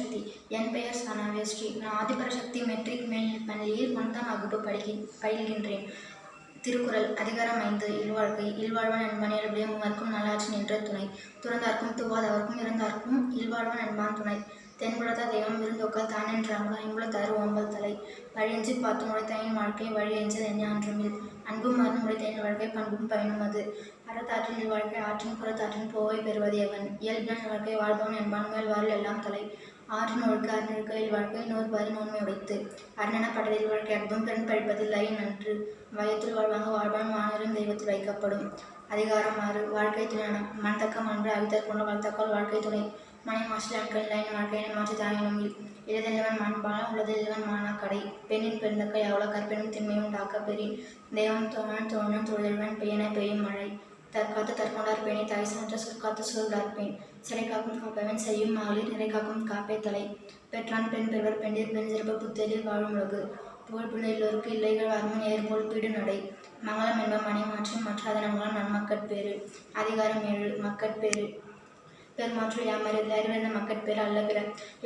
சக்தி என் பெயர் சனவே ஸ்ரீ நான் ஆதிபரசக்தி மெட்ரிக் மேல்நிலைப் பள்ளியில் ஒன்றாம் வகுப்பு படிக்க பயில்கின்றேன். திருக்குறள் அதிகாரம் ஐந்து இல்வாழ்க்கை. இல்வாழ்வன் என்பன் இயல்புடைய மூவர்க்கும் நல்லாட்சி நின்ற துணை. துறந்தார்க்கும் துவாதவர்க்கும் இறந்தார்க்கும் இல்வாழ்வன் என்பான் துணை. தென்புலத்த தெய்வம் விருந்தொக்கல் தானென்றாங்க ஐம்புலத்தாறு ஓம்பல் தலை. வழியஞ்சி பார்த்து முளைத்தனின் வாழ்க்கை வழியஞ்சது என்ன அன்றுமில் அன்பும் மருந்து முளைத்தனின் வாழ்க்கை பண்பும் பயனும் அது. அறத்தாற்றின் வாழ்க்கை ஆற்றின் புறத்தாற்றின் போவை பெறுவது எவன்? இயல்பின் வாழ்க்கை வாழ்பவன் என்பான் முயல்வாரில் எல்லாம் தலை. ஆற்றின் ஒழுக்க அறிஞர்களில் வாழ்க்கை நோர்பாரி நோன்மை உடைத்து அரணன படலில் வாழ்க்கை அற்பம் பெண் பழிப்பதில் ஐ நன்று வயத்தில் வாழ்வாங்க வாழ்வான் மாணவரும் தெய்வத்தில் வைக்கப்படும். அதிகாரம் ஆறு வாழ்க்கை துணை மனத்தக்க அன்று அவித்தற் கொண்ட வளர்த்தக்கால் வாழ்க்கை துணை. மனை மாற்றி அட்கள் லைன் வாழ்க்கையினை மாற்றி தாயினுமில் இளதெல்லவன் மண்பாலம் உள்ளதெல்லவன் மானா கடை பெண்ணின் பெருந்தக்கை அவ்வளோ கற்பெனும் திண்மையும் தாக்க பெறின் தெய்வம் தோழன் தோழன் தொழில்வன் பெயன பெய்யும் மழை. தற்காத்து தற்கொண்டார் பெண்ணை தாய் சான்ற சொற்காத்து சொல்கிறார் பெண். சிறை காக்கும் காப்பவன் செய்யும் மகளிர் நிறை காக்கும் காப்பே தலை. பெற்றான் பெண் பெறுவர் பெண்டிர் பெண் சிறப்பு புத்தேரில் வாழும் உலகு. புகழ் எல்லோருக்கு இல்லைகள் அருமன் ஏற்போல் பீடு நடை. மங்களம் என்ப மணி மாற்றி மற்றாத நம்பலாம் நன்மக்கட்பேறு அதிகாரம் ஏழு மக்கட்பேறு பெருமாற்று யாமறில் அறிவென்ற மக்கட்பேறு அல்ல பிற.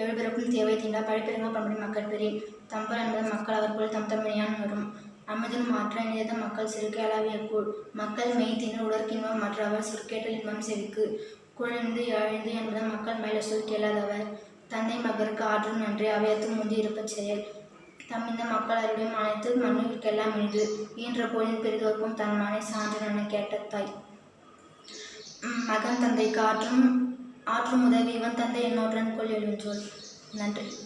எழுபிறப்பும் தேவை தீண்டா பழிப்பெருங்க பண்படி மக்கட்பேறி தம்பல் என்பது மக்கள் அவர்க்குள் தம் தம்மையான் வரும் அமுதன் மாற்ற இணையத மக்கள் சிறுக்கை அளவிய கூழ். மக்கள் மெய் உடற்கின்பம் மற்றவர் சுருக்கேட்டல் இன்பம் செவிக்கு. குழந்து எழுந்து என்பது மக்கள் மேல சொல் கேளாதவர். தந்தை மகருக்கு ஆற்றும் நன்றி அவையத்தும் முந்தி இருப்ப செயல். தம்மிந்த மக்கள் அறிவியும் அனைத்து மண்ணுக்கெல்லாம் இனிது. ஈன்ற பொழுதின் பெரிதோர்க்கும் தன் மனை சான்று என கேட்ட தாய். மகன் தந்தைக்கு ஆற்றும் ஆற்றும் உதவி. இவன் தந்தை என்னோடன் கொள் எழுஞ்சொல் நன்றி.